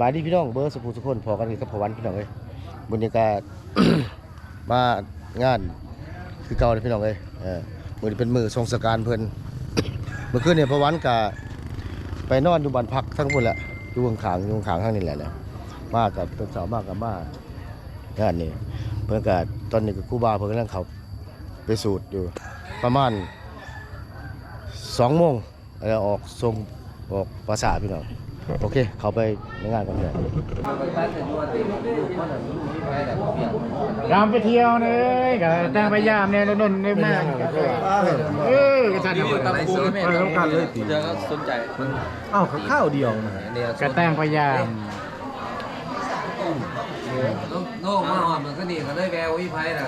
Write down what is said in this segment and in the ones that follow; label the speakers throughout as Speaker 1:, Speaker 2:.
Speaker 1: บายดีพี่น้องเบอร์สุภูสุคนพอกันกับพวันพี่น้องเอ้ยบรรยากาศมางานคือเก่าเลยพี่น้องเอ้ยเออมือนเป็นมือทรงสการเพิ่นเมื่อคืนเนี่ยพวันกะไปนอนอยู่บ้านพักทั้งพุ่นแหละอยู่ข้างๆอยู่ข้างๆข้างนี่แหละแหละมากับตอนเช้ามากับมางานนี่เพิ่นก็ตอนนี้ก็ครูบาเพิ่นกำลังเข้าไปสูตรอยู่ประมาณ2โมงแล้วออกทรงออกภาษาพี่น้อง โอเค เข้าไปในงานกันเลย
Speaker 2: ยามไปเที่ยวเลยก็แต่งไปยามเนี่ยนนท์ได้มากเออกระชัน
Speaker 3: อยู่กับกูไม่เห็นต้องการเลยเจอก็สนใจมัน
Speaker 2: อ้าวข้าวเดียวนะ
Speaker 3: เนี่ย
Speaker 2: กระแต่งไปยาม
Speaker 3: โลกมาหอมมันก็นี่ก็ได้แวววิภัยน่ะ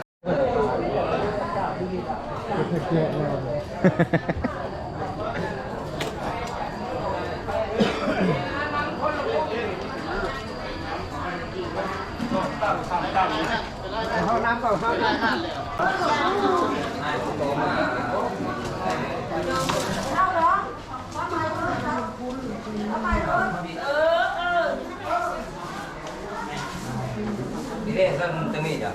Speaker 3: นี่เด้ท่านจังนี่จ้ะ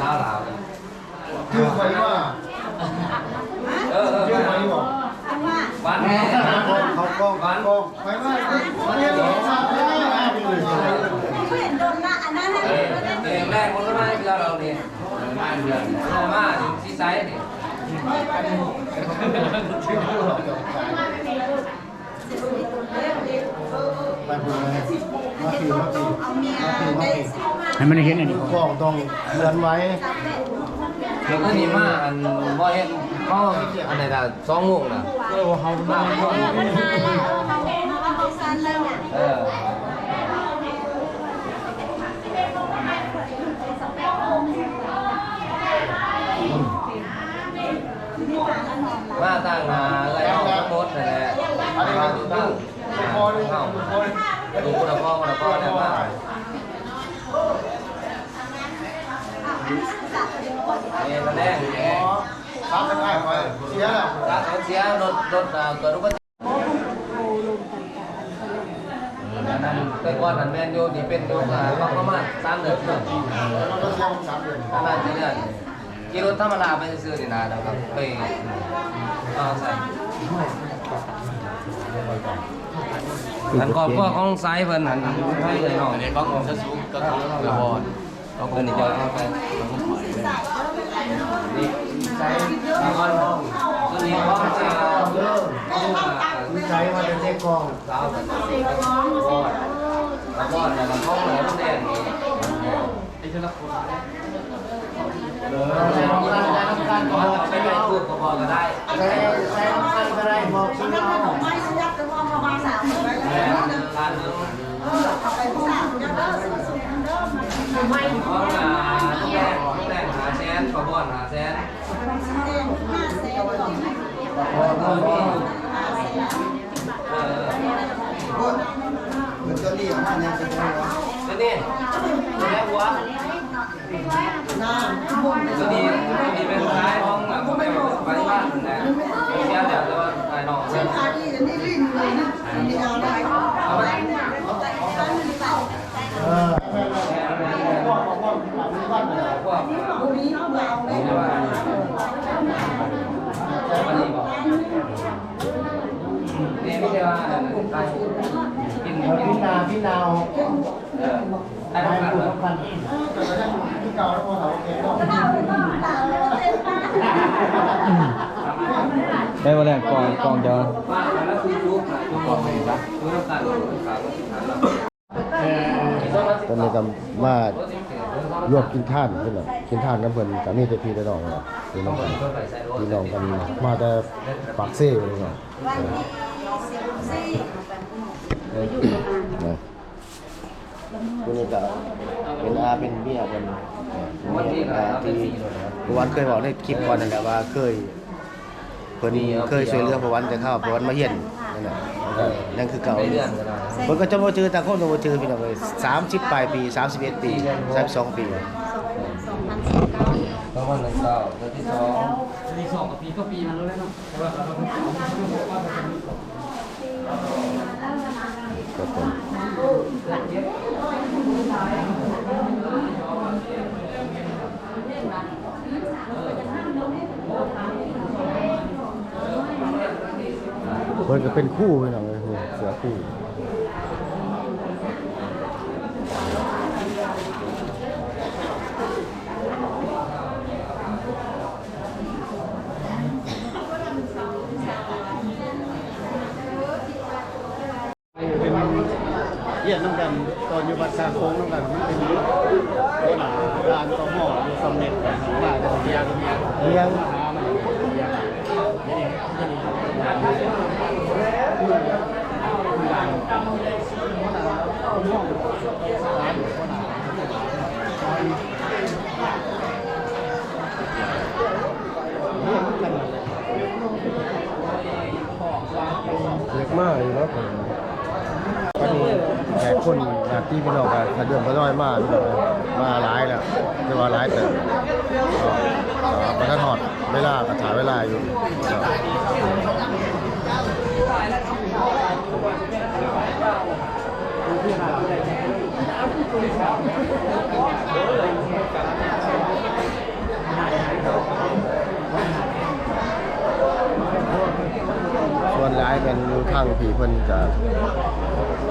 Speaker 3: ดาวลาว
Speaker 1: คือใครว่า
Speaker 3: เออเออ
Speaker 1: คือใครบอก
Speaker 3: วันแม่
Speaker 1: เขากองเขากองใครว่าเนี่ยหรอมาไม่ได้ เอ
Speaker 3: งแรกคนละมาที่เราเราเนี่ยมาเดือนมาถึงที่ไซส์นี่
Speaker 1: ไปพูดเลยมาปีมาปี
Speaker 4: เอาเมีย
Speaker 1: มาปีมา
Speaker 4: ได้
Speaker 1: ปี
Speaker 4: สิบห้า
Speaker 2: ให้มันได้เห็นอันนี้
Speaker 1: กองต้องเตือนไว้
Speaker 3: เดี๋ยวก็นี่มาอันบ่เฮ็ดเขาอันไหนล่ะสองโมงน่ะ
Speaker 2: เออเขาบ้า
Speaker 4: เออมันมาแล้วเขาเขาเขาสั้นแล้วเนี่ย
Speaker 3: เออมาตั้งหาอะไรเอาทั้งหมดนั่นแหละมาดูตั้งพอดูเข้าดูคนละพ่อคนละพ่อเนี่ยมา เนี่ยตอนแรกเนี่ย
Speaker 1: ครับไม่ได้ไปเสียแล้ว
Speaker 3: รักเขาเสียรถรถอ่าเกิดอุบัติเหตุอันนั้นแต่ก่อนนั้นแมนยูนี่เป็นยูอ่าประมาณสามเดือนเนาะ
Speaker 1: เราต้องซ่อมสามเดือน
Speaker 3: ประ มาณสี่เดือนขี่รถธรรมดาไปซื้อนี่นะนะครับไปเอาใส่อันกอบก็ของไซส์เพิ่นหันให้เลยเนาะ
Speaker 5: ในบ้องจะสูงก็ต้องระบอด
Speaker 3: เอาเพิ่นนี่จะเอาไปนี่ไซส์บางคนตัวนี้ของจะเริ่มของอ่า
Speaker 1: ใช้มาเป็นเทกอง
Speaker 3: สาวกันแล้วก็เนี่ยมันห้องอะไรต้องแดงไอ้เจ้าละคน ใช้น้ำตาลใช้น้ำตาลก็ไปไปพูดก็พอก็ได้
Speaker 1: ใช้ใช้น้ำมันก็ได้บอกซื้อเอา
Speaker 4: ไม่สยับจะมองประมาณสามเดือน
Speaker 3: แม่ทานนึง
Speaker 4: เอาไปสามเดือนเด้อสุดเด้อมันไม่
Speaker 3: ห้องอ่าต้องแดงต้องแดงหาแสนขบวนหาแสน
Speaker 4: แดงห้าแสนก่อน
Speaker 3: พอพอมีเออ
Speaker 1: มันก็เรียกว่าเนี่ยจะได้ว่า
Speaker 3: ตัวนี้ตัวนี้หัว ตัวนี้ตัวนี้เป็นท้ายห้องอะผมไปไปบ้านนะเดี๋ยวเดี๋ยวจะไปนอน
Speaker 4: ฉันขาดีจะนี่ลิ้นเลยนะนี่เอาได้
Speaker 3: เอาไป
Speaker 1: เออพวกพวกพวกมีบ้านเลย
Speaker 3: พวก
Speaker 4: บุรีเอาไปเอาไป
Speaker 3: นี่ว่าวันนี้บอกนี่ไม่ใช่ว่าตายกินกิน
Speaker 1: พี่นาพี่นาว
Speaker 3: เออตาย
Speaker 1: ไป
Speaker 3: ทั้งหลัง
Speaker 1: พูด
Speaker 3: เลย
Speaker 1: กันแต่ก็ยังที่เก่าแล้วพอเขาโอเคก็
Speaker 5: ได้มาแล้วกองกองจะ
Speaker 3: บ้านแล้วคือจุ๊บจุ๊บบอกเลยนะจุ๊บน้ำตาลขาวขาวแล้ว
Speaker 1: ตอนนี้ก็มารวมกินท่านเพื่อนกินท่านน้ำเพิ่นกับนี่แต่พี่แต่น้องเนาะพี่น้องกันพี่น้องกันมาแต่ปากเซ่เลยเนาะ ก็เป็นอาเป็นเมียเป็นที่ประวันเคยบอกในคลิปก่อนนั่นแหละว่าเคยเพิ่นเคยช่วยเหลือประวันแต่เข้าประวันมาเฮียนนั่นแหละนั่นคือเก่า
Speaker 3: ไม่เพิ่
Speaker 1: นก็จะมาเจอต่างคนก็มาเจอพี่น้องเลย30ปลายปี 31 ปี 32 ปี
Speaker 3: ก็วันหนึ่งเก้าเดือนที่สอง
Speaker 2: ที่สองกับปีก็ปีมันแล้วเนาะ
Speaker 1: เพิ่นก็เป็นคู่พี่น้องเลยเสือคู่
Speaker 2: เยี่ยมน้ำกันตอนอยู่บัดสร้าโค้งน้ำกันมันเป็นโบราณร้านต่อหม้ออยู่สำเร็จว่าจะเรียง
Speaker 1: เลี้ยง เล็กมากอยู่เนาะก็มีแขกคนจาก ที่พี่น้องกันขยันก็น้อยมากพี่น้องมาหลายแล้วแต่ว่าหลายแต่ประทัดหอดเวลากระถาเวลาอยู่ก็ส่วนหลายเป็นอยู่ ทางผีเพิ่นจะ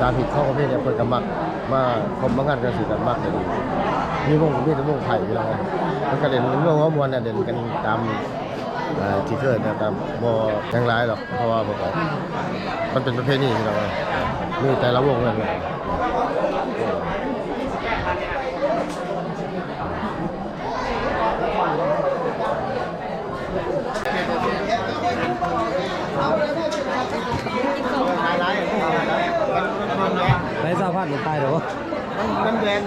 Speaker 1: ตามผิดข้อประเภทเนี่ยเพิ่นก็มักมาคมมางานกันสิกันมากกันมีวงมีแต่วงไผ่พี่น้องมันก็เด่นเรื่องหัวมวลน่ยเด่นกันตามเอ่อที่เกิดนะครับบ่แรงร้ายหรอกเพราะว่าบอกมันเป็นประเพณีพี่น้องมีแต่ละวงเลย
Speaker 3: ไรสาพัดหรือตายหรอ
Speaker 1: มันแรง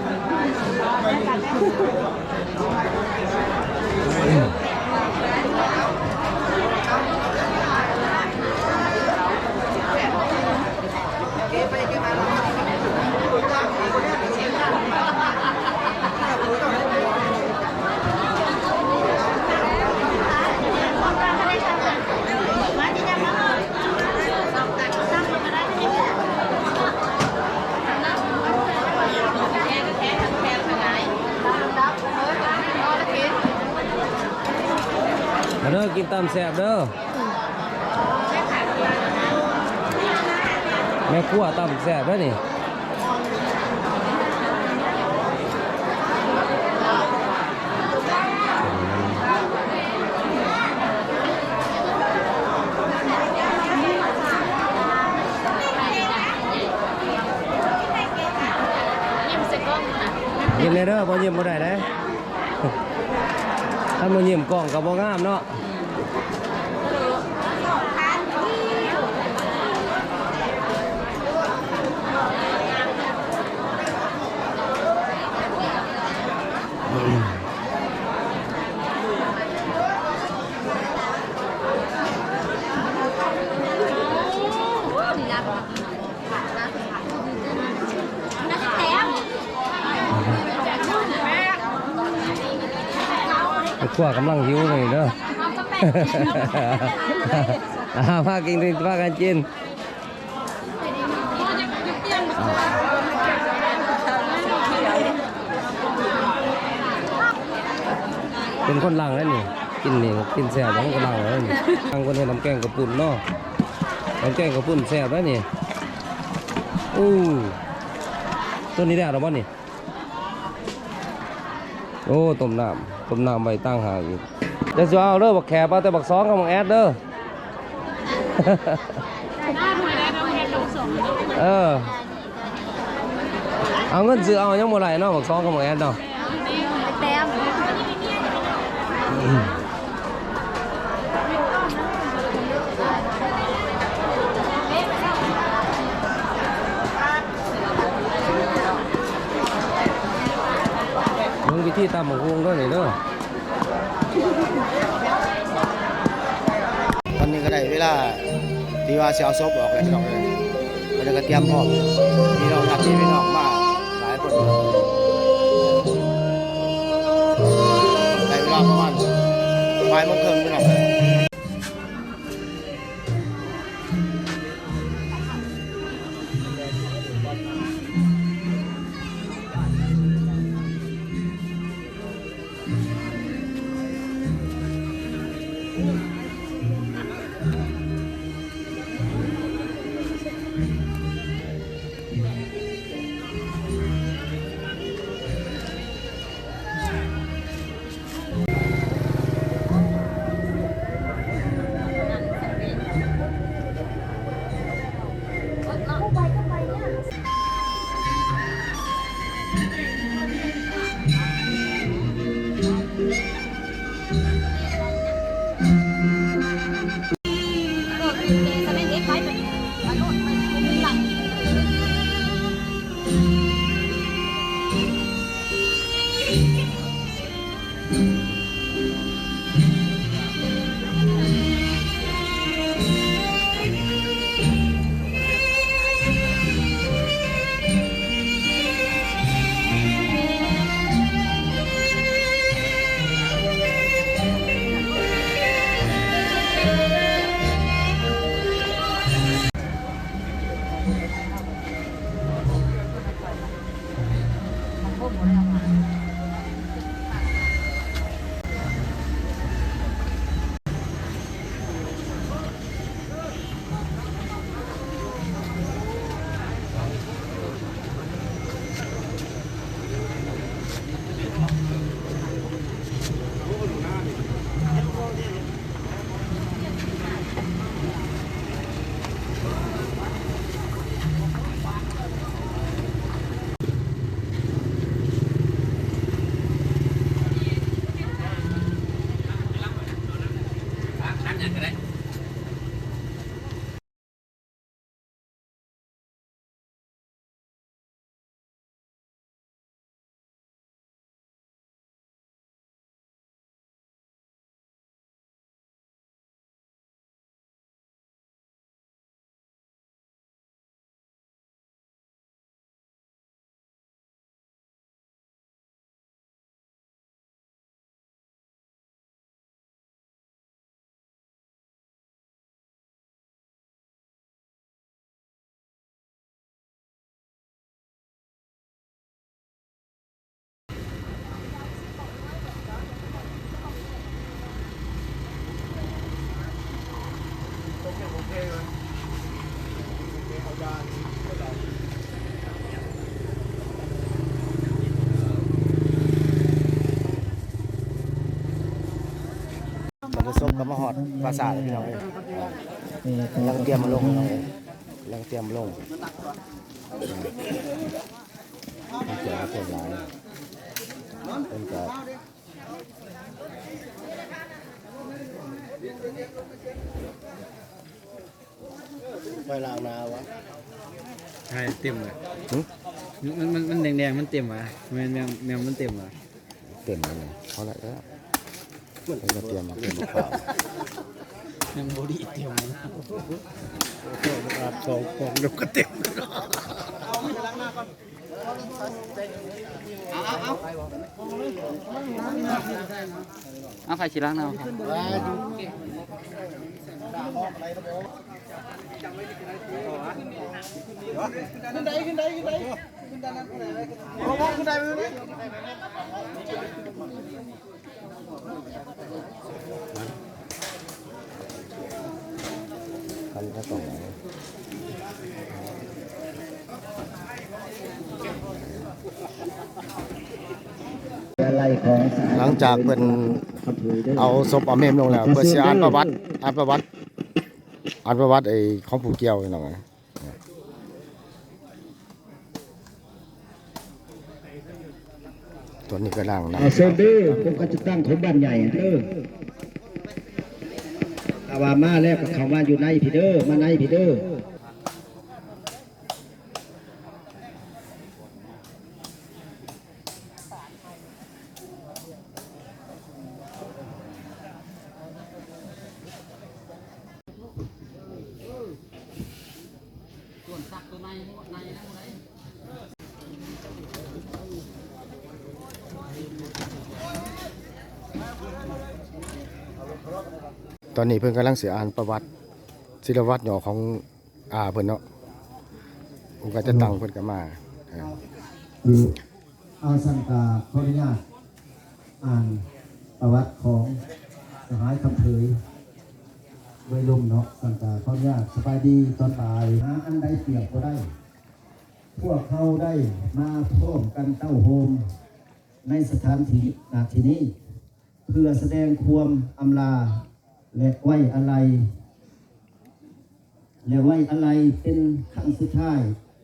Speaker 3: มาเด้อกินตามแซ่บเด้อแม่ครัวตามแซ่บเด้อนี่ยิ้มเลยเด้อบ่ยิ้มบ่ได้เด้ถ้ามันยิ้มกล้องก็บ่งามเนาะ ขั้วกำลังหิวเลยเด้ออ่าพากินพากันกินเป็นคนลังแล้วนี่กินนี่กินแซ่บแล้วมันก็ลังแล้วนี่ทางคนเห็นน้ำแกงกระปุ่นเนาะน้ำแกงกระปุ่นแซ่บแล้วนี่อู้ตัวนี้ได้หรอบ่นี่ โอ้ต้มน้ำต้มน้ำใบตั้งหางอีกจะจะเอาเด้อบักแคบเอาแต่บักซ้องกับบักแอดเด้อเออเอาเงินซื้อเอายังบ่ไรเนาะบักซ้องกับบักแอดเนาะ
Speaker 6: แต้ม
Speaker 3: มึงวิธีตำบักวงด้วยนี่เด้อ
Speaker 1: ตอนนี้ก็ได้เวลาที่ว่าสิเอาศพออกแล้วพี่น้องเลยแล้วก็เตรียมพร้อมพี่น้องทักที่พี่น้องมาหลายคนได้เวลาประมาณบ่ายโมงครึ่งพี่น้องเลย Thank you. ก็มาฮอดปราสาทพี่น้องเอ้ยลังเตรียมลงเอ้ยกำลังเตรียมลงมันจะเป็นหลายเป็นก็
Speaker 2: ไปลางนาวะ
Speaker 7: ใช่เต็มเลยมันมันมันแดงๆมันเต็มวะแมวแมวแมวมันเต็มวะ
Speaker 1: เต็มเลยเพราะอะไรก็ มันก็เตรียมมาเตรียมมาข้าว
Speaker 7: แมวบอดี้เต็มนะ
Speaker 2: อาบสองฟองเดียวก็เต็ม
Speaker 7: เอาไฟชีล้างหน้าครับ
Speaker 1: คันก็ต้องไหน หลังจากเป็นเอาศพเอาเมมลงแล้วเพื่อสิอ่านประวัติอ่านประวัติอ่านประวัติไอ้ของผู้เกี่ยวนี่น้องตัวนี้ก็ล่างนะ
Speaker 8: เซิร์ฟเด้ผมก็จะตั้งของบ้านใหญ่เด้อถ้าวามาแล้วก็เข้ามาอยู่ในพี่เด้อมาในพี่เด้อ
Speaker 1: ตอนนี้เพิ่นกำลังเสียอ่านประวัติศิลวัตรหย่อของอาเพิ่นเนาะผมก็จะตั้งเพิ่นก็มาเออ
Speaker 8: คือเอาสังกาขออนุญาตอ่านประวัติของสหายคำเผยไว้ลมเนาะสังกาขออนุญาตสบายดีตอนบ่ายหาอันใดเปรียบก็ได้ พวกเขาได้มาพร้อมกันเต้าโฮมในสถานที่นาที่นี้ เพื่อแสดงความอำลา และไว้อะไร และไว้อะไรเป็นครั้งสุดท้าย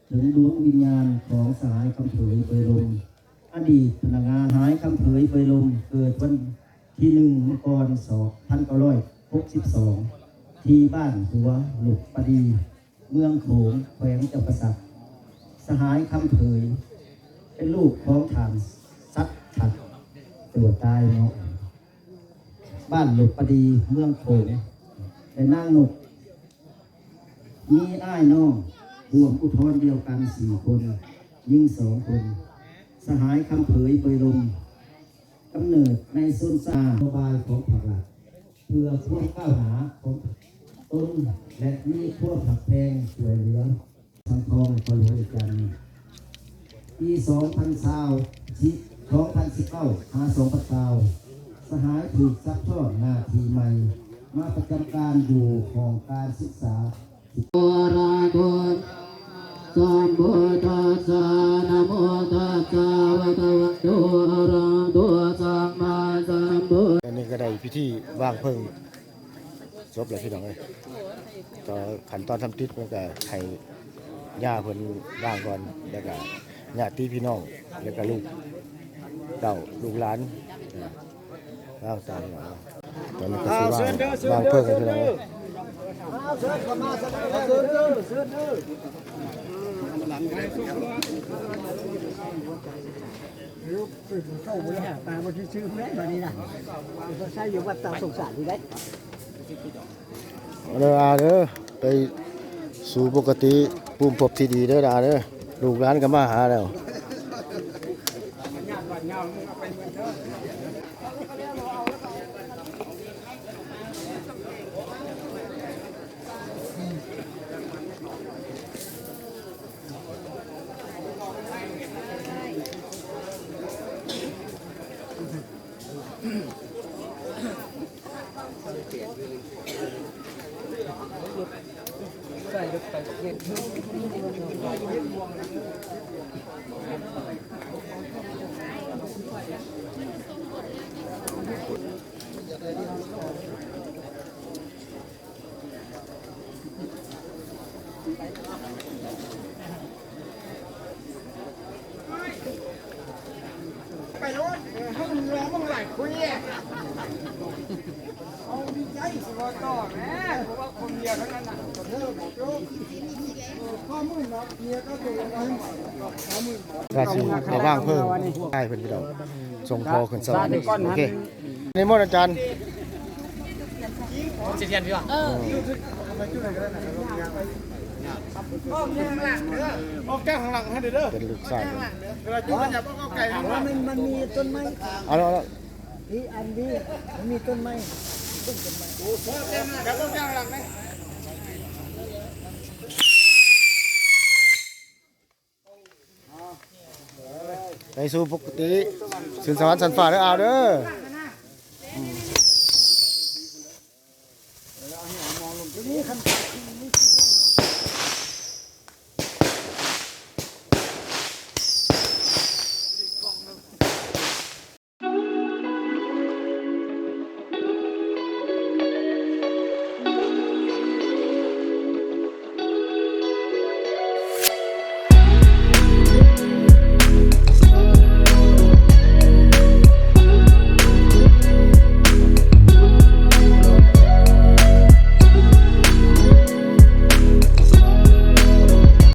Speaker 8: ถึงดวงวิญญาณของสายคำเผยเบยลม อดีตพนักงานหายคำเผยเบยลมเกิดวันที่หนึ่งมกรสองพันเก้าร้อยหกสิบสองที่บ้านหัวหลุกปดีเมืองโขงแขวงเจ้าประสักสหายคำเผย เป็นลูกของฐานซัดถัดตัวตายเนาะ บ้านหลุกปดีเมืองโขงแต่นางนก มีอ้ายน้องรวมอุทธรเดียวกันสี่คน ยิ่งสองคน สหายคำเผยเปยลมกำเนิดในส้นซาโบายของผักหลักเพื่อพวกก้าวหาของต้นและมีพวกผักแพงช่วยเหลือสังทองคอยบริการปีสองพันสาวชิสองพันสิบเก้าหาสองพันเก้าส หายถูกซักทอดหน้าทีใหม่ มาประจำการอยู่ของการศึกษาโอราโกสัมพุทธัสสะนะโมตัสสะวะคะวะโตอะระหะโตสัมมาสัมพุท
Speaker 1: อันนี้ก็ได้พิธีวางเพิ่งจบแล้วพี่น้องเอ้ยต่อขั้นตอนทำติดมันก็ให้ย่าเพิ่นว่างก่อนแล้วก็ญาติพี่น้องแล้วก็ลูกเต้าลูกหลาน เออว่างตามเนาะตอนนี้ก็สิว่างวางเพิ่งกันพี่น้องเอ้ย
Speaker 9: เข้าบริหารตามมาที่ชื่อแม่ตอนนี้นะเขาใช้อยู่วัดตาสงสารที่ได้
Speaker 1: เด้ออาเด้อไปสู่ปกติภูมิภพที่ดีเด้อดาเด้อลูกหลานก็มาหาแล้ว
Speaker 9: ใส่ลงไปเย็นะเมียก็ตัวน้อยข้อมือ
Speaker 1: ราชมาว่างเพิ่มใช่เพิ่นพี่น้องส่งพอขึ้นสวรรค์โอเคในมดอาจารย์
Speaker 2: ออกแก้ข้างหลังให้เด้อ
Speaker 1: เป็นลูกชายเพิ่น
Speaker 2: เวลาจุ๊บกันอย่าเอาไก่ข้างหลัง
Speaker 9: มันมันมีต้นไม้
Speaker 1: เอาแล้วเอาแล้ว
Speaker 9: ที่อันนี้มันมีต้นไม้
Speaker 2: เดี๋ยวต้องแก้ข้างหลังนะ
Speaker 1: ไปสู่ปกติสินสวรรค์สันฝ่าเด้อเอาเด้อ